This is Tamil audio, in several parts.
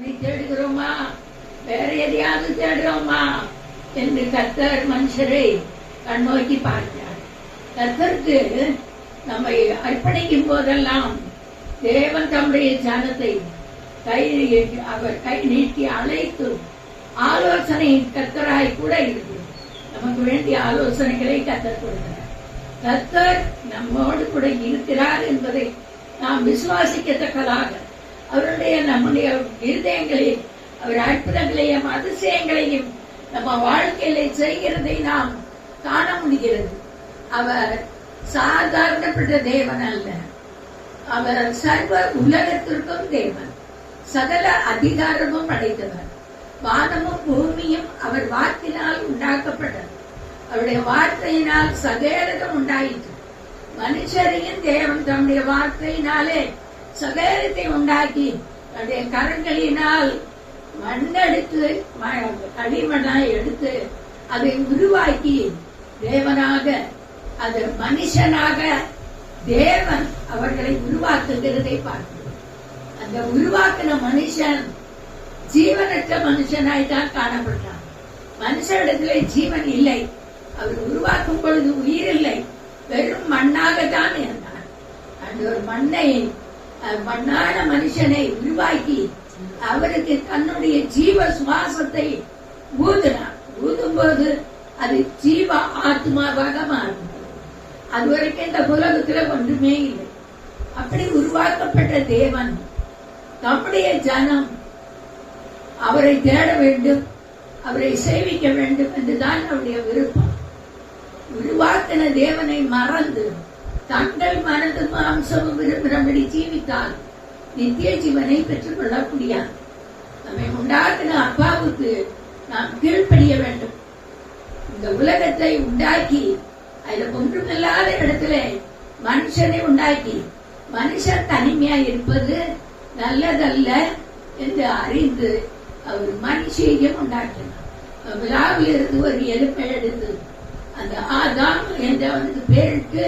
நீ தேடுகிறோமா? வேற எதையாவது தேடுறோமா என்று கத்தர் மனுஷரை கண்ணோக்கி பார்த்தார் கத்தருக்கு நம்மை அர்ப்பணிக்கும் போதெல்லாம் தேவன் தம்முடைய ஜனத்தை கை அவர் கை நீட்டி அழைத்து ஆலோசனை கத்தராய் கூட இருக்கு நமக்கு வேண்டிய ஆலோசனைகளை கத்தர் கொடுக்கிறார். கத்தர் நம்மோடு கூட இருக்கிறார் என்பதை நாம் விசுவாசிக்கத்தக்கதாக அவருடைய நம்முடைய இருதயங்களையும் அவர் அற்புதங்களையும் அதிசயங்களையும் நம்ம வாழ்க்கையில செய்கிறதை நாம் காண முடிகிறது. அவர் சாதாரணப்பட்ட தேவன் அல்ல. அவர் சர்வ உலகத்திற்கும் தேவன். சகல அதிகாரமும் அடைத்தவர் வானமும் பூமியும் அவர் வார்த்தையினால் உண்டாக்கப்பட்டது. அவருடைய வார்த்தையினால் சகேரகம் உண்டாயிற்று. மனுஷரையும் தேவன் தம்முடைய வார்த்தையினாலே சகேரத்தை உண்டாக்கி தன்னுடைய கரங்களினால் மண்ணெடுத்து களிமண்ணாய் எடுத்து அதை உருவாக்கி தேவனாக அது மனுஷனாக தேவன் அவர்களை உருவாக்குகிறதை பார்க்கிறோம். அந்த உருவாக்கின மனுஷன் ஜீவனற்ற மனுஷனாய் தான் காணப்பட்டான் மனுஷனிடத்திலே ஜீவன் இல்லை. அவர் உருவாக்கும் பொழுது உயிர் இல்லை. வெறும் மண்ணாக தான் இருந்தார் அந்த ஒரு மண்ணை மண்ணான மனுஷனை உருவாக்கி அவருக்கு தன்னுடைய ஜீவ சுவாசத்தை ஊதினார். ஊதும் போது அது ஜீவ ஆத்மாவாக மாறும். அது வரைக்கும் இந்த உலகத்துல ஒன்றுமே இல்லை. அப்படி உருவாக்கப்பட்ட தேவன் நம்முடைய ஜனம் அவரை தேட வேண்டும் அவரை சேவிக்க வேண்டும் என்றுதான் அவருடைய விருப்பம். உருவாக்கின தேவனை மறந்து தங்கள் மனது மாம்சமும் விரும்புகிறபடி ஜீவித்தால் நித்திய ஜீவனை பெற்றுக் கொள்ள முடியாது நம்மை உண்டாக்கின அப்பாவுக்கு நாம் கீழ்ப்படிய வேண்டும். இந்த உலகத்தை உண்டாக்கி அதுல ஒன்றுமில்லாத இடத்துல மனுஷனை உண்டாக்கி மனுஷன் தனிமையா இருப்பது நல்லதல்ல என்று அறிந்து அவர் மனுஷையும் உண்டாக்கினார். விழாவில் இருந்து ஒரு எலும்பை எடுத்து அந்த ஆதாம் என்ற அவனுக்கு பேருக்கு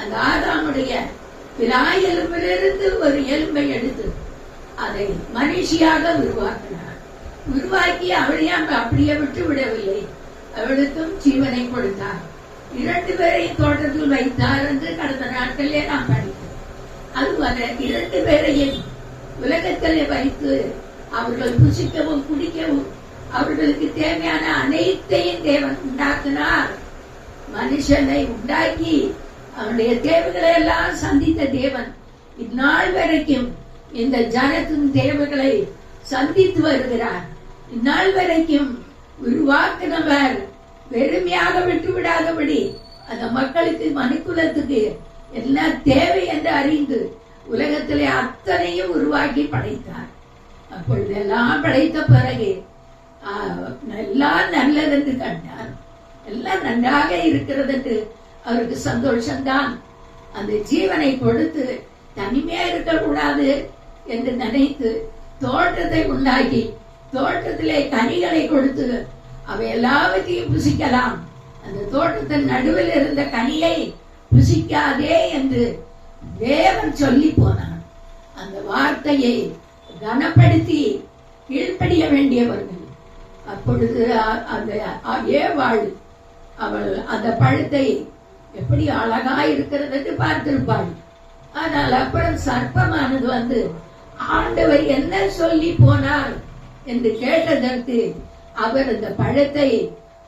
அந்த ஆதாமுடைய விழா எலும்பிலிருந்து ஒரு எலும்பை எடுத்து அதை மனுஷியாக உருவாக்கினார். உருவாக்கி அவளையும் அப்படியே விட்டு விடவில்லை. அவளுக்கும் ஜீவனை கொடுத்தார். இரண்டு பேரையும் தோட்டத்தில் வைத்தார் என்று கடந்த நாட்களிலே நாம் படித்தோம். அதுபோல இரண்டு பேரையும் உலகத்திலே வைத்து அவர்கள் புசிக்கவும் குடிக்கவும் அவர்களுக்கு தேவையான அனைத்தையும் தேவன் உண்டாக்கினார். மனுஷனை உண்டாக்கி அவனுடைய தேவைகளை எல்லாம் சந்தித்த தேவன் இந்நாள் வரைக்கும் இந்த ஜனத்தின் தேவைகளை சந்தித்து வருகிறார். இந்நாள் வரைக்கும் உருவாக்கினவர் வெறுமையாக விட்டு விடாதபடி அந்த மக்களுக்கு மனுக்குலத்துக்கு என்ன தேவை என்று அறிந்து உலகத்திலே அத்தனையும் உருவாக்கி படைத்தார். அப்பொழுது எல்லாம் படைத்த பிறகு எல்லாம் எல்லாம் நல்லதென்று கண்டார். எல்லாம் நன்றாக இருக்கிறது என்று அவருக்கு சந்தோஷம்தான். அந்த ஜீவனை கொடுத்து தனிமையா இருக்கக்கூடாது என்று நினைத்து தோட்டத்தை உண்டாக்கி தோட்டத்திலே கனிகளை கொடுத்து அவை எல்லாவற்றையும் புசிக்கலாம். அந்த தோட்டத்தின் நடுவில் இருந்த கனியை புசிக்காதே என்று தேவன் சொல்லி போனான் அந்த வார்த்தையை கனப்படுத்தி கீழ்ப்படிய வேண்டியவர்கள். அப்பொழுது அ- அந்த ஏவாள் அவள் அந்த பழத்தை எப்படி அழகா இருக்கிறது பார்த்திருப்பாள். ஆனால் அப்புறம் சர்ப்பமானது வந்து ஆண்டவர் என்ன சொல்லி போனார்? என்று கேட்டதற்கு அவர் அந்த பழத்தை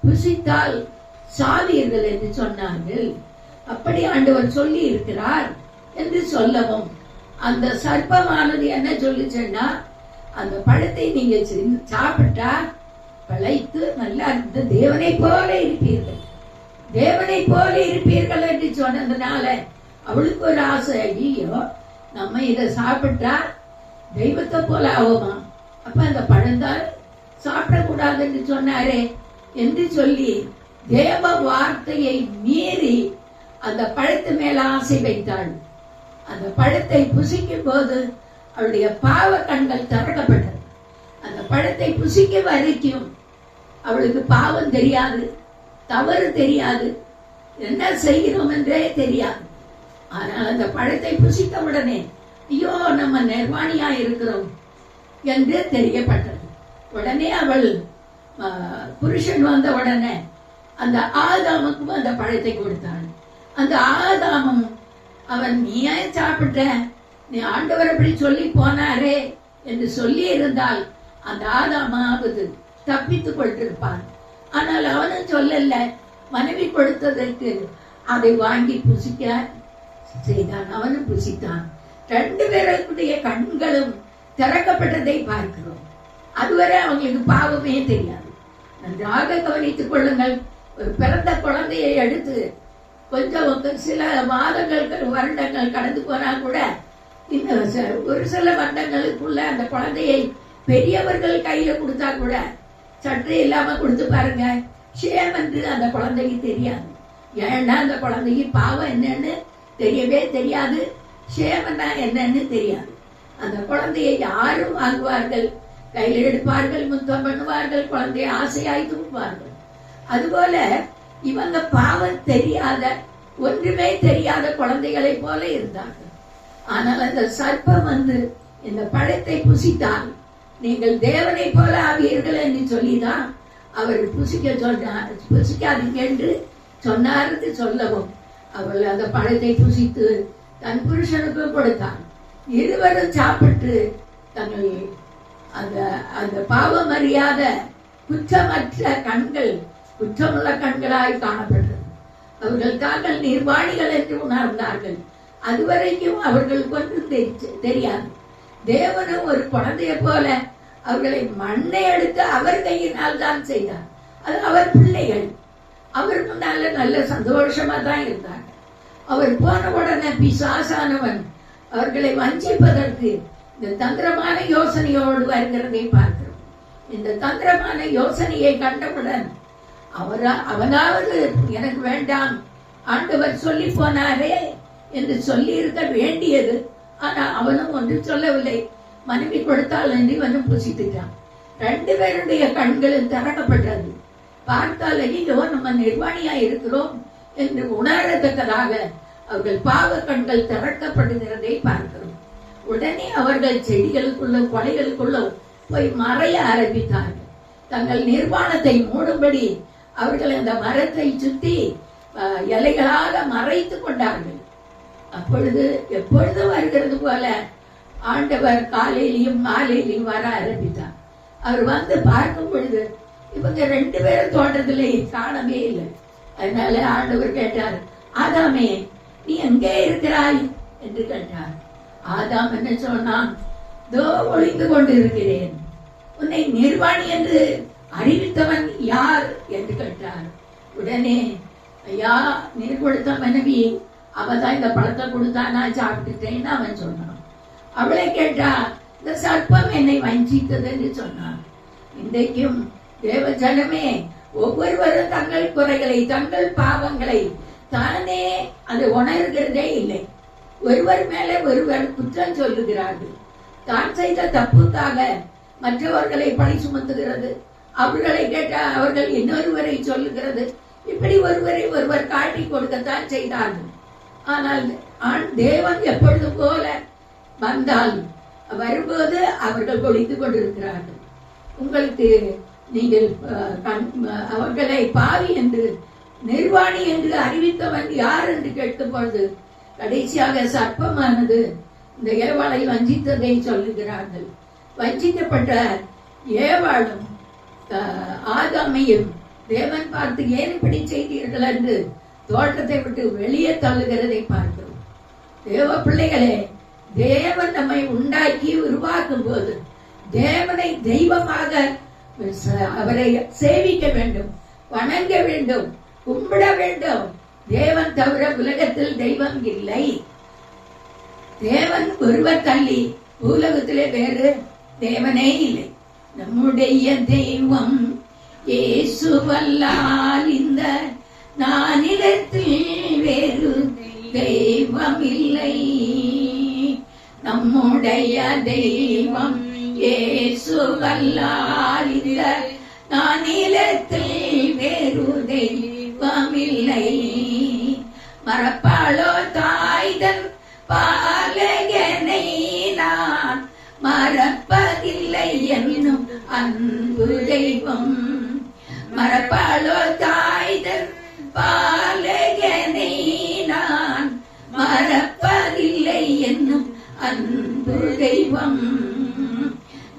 புசித்தால் சாவீர்கள் என்று சொன்னார்கள். அப்படி ஆண்டவர் சொல்லி இருக்கிறார் என்று சொல்லவும் அந்த சர்ப்பமானது என்ன சொல்லுச்சுன்னா அந்த பழத்தை நீங்க சாப்பிட்டா பிழைத்து நல்லா இருந்த தேவனை போல இருப்பீர்கள். தேவனை போல இருப்பீர்கள் என்று சொன்னதுனால அவளுக்கு ஒரு ஆசை ஐயோ நம்ம இதை சாப்பிட்டா தெய்வத்தை போல ஆகுமா? அப்ப அந்த பழந்தால் சாப்பிடக்கூடாது என்று சொன்னாரே என்று சொல்லி தேவ வார்த்தையை மீறி அந்த பழத்து மேல ஆசை வைத்தாள். அந்த பழத்தை புசிக்கும் போது அவளுடைய பாவ கண்கள் திறக்கப்பட்டது. அந்த பழத்தை புசிக்க வரைக்கும் அவளுக்கு பாவம் தெரியாது. தவறு தெரியாது. என்ன செய்கிறோம் என்றே தெரியாது. ஆனால் அந்த பழத்தை புசித்த உடனே ஐயோ நம்ம நிர்வாணியா இருக்கிறோம் என்று தெரியப்பட்டது. உடனே அவள் புருஷன் வந்த உடனே அந்த ஆதாமுக்கும் அந்த பழத்தை கொடுத்தாள். அந்த ஆதாமம் அவன் நீ ஏன் சாப்பிட்ட நீ ஆண்டவர் அப்படி சொல்லி போனாரே என்று சொல்லி இருந்தால் அந்த ஆதாமாவது தப்பித்துக் கொண்டிருப்பான். ஆனால் அவனும் சொல்லல மனைவி கொடுத்ததற்கு அதை வாங்கி புசிக்க செய்தான். அவனும் புசித்தான். ரெண்டு பேருடைய கண்களும் திறக்கப்பட்டதை பார்க்கிறோம். அதுவரை அவங்களுக்கு பாவமே தெரியாது. நன்றாக கவனித்துக் கொள்ளுங்கள். ஒரு பிறந்த குழந்தையை எடுத்து கொஞ்சம் சில மாதங்கள் வருடங்கள் கடந்து போனா கூட இந்த ஒரு சில வருடங்களுக்குள்ள அந்த குழந்தையை பெரியவர்கள் கையில கொடுத்தா கூட சட்டை இல்லாம கொடுத்து பாருங்க. ஷேம் என்று அந்த குழந்தைக்கு தெரியாது. ஏன்னா அந்த குழந்தைக்கு பாவம் என்னன்னு தெரியவே தெரியாது. ஷேமன்னா என்னன்னு தெரியாது. அந்த குழந்தையை யாரும் வாங்குவார்கள். கையில் எடுப்பார்கள் முத்தம் பண்ணுவார்கள் குழந்தைய ஆசையாய் தூக்குவார்கள். அதுபோல இவங்க பாவம் தெரியாத ஒன்றுமே தெரியாத குழந்தைகளைப் போல இருந்தார்கள். ஆனால் அந்த சர்ப்பம் வந்து இந்த பழத்தை புசித்தான் நீங்கள் தேவனை போல ஆவீர்கள் என்று சொல்லிதான் அவர் புசிக்க சொன்னார் புசிக்காதீங்க என்று சொன்னார் என்று சொல்லவும். அவள் அந்த பழத்தை புசித்து தன் புருஷனுக்கு கொடுத்தான். இருவரும் சாப்பிட்டு தங்கள் அந்த அந்த பாவம் அறியாத குற்றமற்ற கண்கள் குற்றமுள்ள கண்களாய் காணப்பட்டது. அவர்கள் தாங்கள் நிர்வாணிகள் என்று உணர்ந்தார்கள். அதுவரைக்கும் அவர்களுக்கு ஒன்றும் தெரி- தெரியாது. தேவனும் ஒரு குழந்தைய போல அவர்களை மண்ணை எடுத்து அவர் கையினால் தான் செய்தார். அது அவர் பிள்ளைகள். அவர் முன்னால நல்ல சந்தோஷமா தான் இருந்தார். அவர் போன உடனே பிசாசானவன் அவர்களை வஞ்சிப்பதற்கு இந்த தந்திரமான யோசனையோடு வருகிறதை பார்க்கிறோம். இந்த தந்திரமான யோசனையை கண்டவுடன் அவரா அவனாவது எனக்கு வேண்டாம் ஆண்டவர் சொல்லி போனாரே என்று சொல்லி இருக்க வேண்டியது ஆனால் அவனும் ஒன்றும் சொல்லவில்லை. மனைவி கொடுத்தால் என்று இவனும் பூசித்துட்டான். ரெண்டு பேருடைய கண்களும் திறக்கப்பட்டது. பார்த்தால் ஐயோ நம்ம நிர்வாணியா இருக்கிறோம் என்று உணரத்தக்கதாக அவர்கள் பாவ கண்கள் திறக்கப்படுகிறதை பார்க்கிறோம். உடனே அவர்கள் செடிகளுக்குள்ள கொலைகளுக்குள்ள போய் மறைய ஆரம்பித்தார்கள். தங்கள் நிர்வாணத்தை மூடும்படி அவர்கள் அந்த மரத்தை சுத்தி இலைகளாக மறைத்து கொண்டார்கள். அப்பொழுது எப்பொழுதும் வருகிறது போல ஆண்டவர் காலையிலையும் மாலையிலையும் வர ஆரம்பித்தார். அவர் வந்து பார்க்கும் பொழுது இவங்க ரெண்டு பேரும் தோட்டத்திலே காணவே இல்லை. அதனால ஆண்டவர் கேட்டார் ஆதாமே நீ எங்கே இருக்கிறாய்? என்று கேட்டார். ஆதாம் என்ன சொன்னான்? தோ ஒளிந்து கொண்டு இருக்கிறேன் உன்னை நிர்வாணி என்று அறிவித்தவன் யார்? என்று கேட்டார். உடனே ஐயா நீர் கொடுத்த மனைவி அவதான் இந்த பழத்தை கொடுத்தா நான் சாப்பிட்டுட்டேன்னு அவன் சொன்னான். அவளை கேட்டா இந்த சர்ப்பம் என்னை வஞ்சித்ததுன்னு சொன்னான். இன்றைக்கும் தேவஜனமே ஒவ்வொருவரும் தங்கள் குறைகளை தங்கள் பாவங்களை தானே அது உணர்கிறதே இல்லை. ஒருவர் மேலே ஒருவர் குற்றம் சொல்லுகிறார்கள். தான் செய்த தப்புக்காக மற்றவர்களை பழி சுமத்துகிறது. அவர்களை கேட்டால் அவர்கள் இன்னொருவரை சொல்லுகிறது. இப்படி ஒருவரை ஒருவர் காட்டி கொடுக்கத்தான் செய்தார்கள். ஆனால் ஆண் தேவன் எப்பொழுதும் போல வந்தால் வரும்போது அவர்கள் ஒழித்து கொண்டிருக்கிறார்கள். உங்களுக்கு நீங்கள் அவர்களை பாவி என்று நிர்வாணி என்று அறிவித்தவன் யார் என்று கேட்கும் கடைசியாக சர்ப்பமானது இந்த ஏவாளை வஞ்சித்ததை சொல்லுகிறார்கள். வஞ்சிக்கப்பட்ட ஏவாளும் அஹ், ஆதாமையும் தேவன் பார்த்து ஏன் இப்படி செய்தீர்கள் என்று தோட்டத்தை விட்டு வெளியே தள்ளுகிறதை பார்க்கிறோம். தேவ பிள்ளைகளே தேவன் நம்மை உண்டாக்கி உருவாக்கும் போது தேவனை தெய்வமாக அவரை சேவிக்க வேண்டும் வணங்க வேண்டும் கும்பிட வேண்டும். தேவன் தவிர உலகத்தில் தெய்வம் இல்லை. தேவன் ஒருவர் தள்ளி உலகத்திலே வேறு தேவனே இல்லை. நம்முடைய தெய்வம் இயேசுவல்லால் இந்த நானிடத்தில் வேறு தெய்வம் இல்லை நம்முடைய தெய்வம் இயேசுவல்லால் நானிலத்தில் வேறு தெய்வம் இல்லை மரப்பாளோ தாய்தன் பாலகனை நான் மறப்பதில்லை என்னும் அன்பு தெய்வம். மரப்பாளோ தாய்தன் பாலகனை நான் மறப்பதில்லை என்னும் அன்பு தெய்வம்.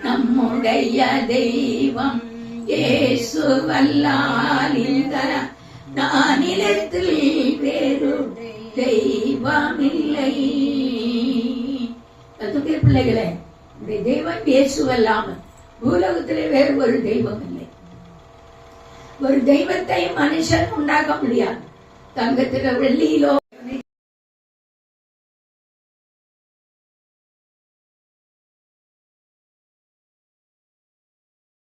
நம்முடைய தெய்வம் ஏசு இயேசுவல்லால் நான் நானிலத்தில் வேறு தெய்வம் இல்லை பிள்ளைகளே இந்த தெய்வம் இயேசுவல்லாமல் பூலோகத்திலே வேறு ஒரு தெய்வம் இல்லை. ஒரு தெய்வத்தை மனுஷன் உண்டாக்க முடியாது. தங்கத்தில வெள்ளியிலோ